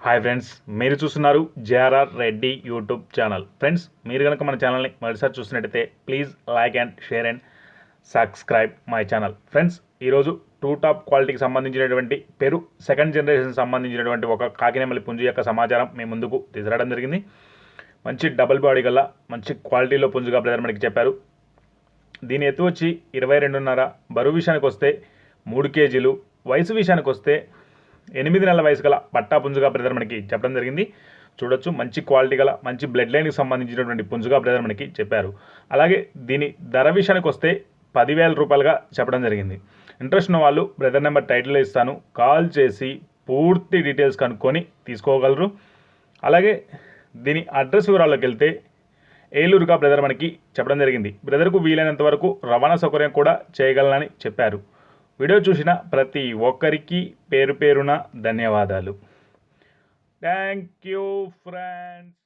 Hi friends మీరు చూస్తున్నారు JRR Reddy YouTube channel friends మీరు కనుక మన ఛానల్ని మరోసారి చూసినట్టయితే please like and share and subscribe my channel friends ఈరోజు టూ టాప్ క్వాలిటీకి సంబంధించినటువంటి పెరు సెకండ్ జనరేషన్ సంబంధించినటువంటి ఒక కాకినేమల్లి పుంజు యొక్క సమాచారం మీ ముందుకు తీసుకురావడం జరిగింది. మంచి డబుల్ బాడీ గల మంచి క్వాలిటీలో పుంజుగా బ్రదర్ మనకి చెప్పారు. దీని ఎత్తు వచ్చి ఇరవై రెండున్నర బరువు విషయానికి వస్తే మూడు కేజీలు వయసు విషయానికి వస్తే ఎనిమిది నెలల వయసు గల పట్టా పుంజుగా బ్రదర్ మనకి చెప్పడం జరిగింది. చూడొచ్చు మంచి క్వాలిటీ గల మంచి బ్లడ్ లైన్కి సంబంధించినటువంటి పుంజుగా బ్రదర్ మనకి చెప్పారు. అలాగే దీని ధర విషయానికి వస్తే పదివేల రూపాయలుగా చెప్పడం జరిగింది. ఇంట్రెస్ట్ ఉన్న వాళ్ళు బ్రదర్ నెంబర్ టైటిల్ ఇస్తాను కాల్ చేసి పూర్తి డీటెయిల్స్ కనుక్కొని తీసుకోగలరు. అలాగే దీని అడ్రస్ వివరాల్లోకి వెళ్తే ఏలూరుగా బ్రదర్ మనకి చెప్పడం జరిగింది. బ్రదర్కు వీలైనంత వరకు రవాణా సౌకర్యం కూడా చేయగలనని చెప్పారు. వీడియో చూసిన ప్రతి ఒక్కరికి పేరు పేరున ధన్యవాదాలు. Thank you friends